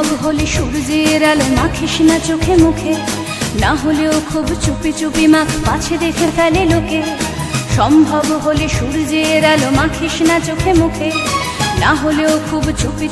সম্ভব হলে সূর্যের আলো মাখিস না চোখে মুখে। না হলেও খুব চুপি চুপি মাখ পাছে দেখে ফেলে লোকে। সম্ভব হলে সূর্যের আলো মাখিস না চোখে মুখে। না হলেও খুব চুপি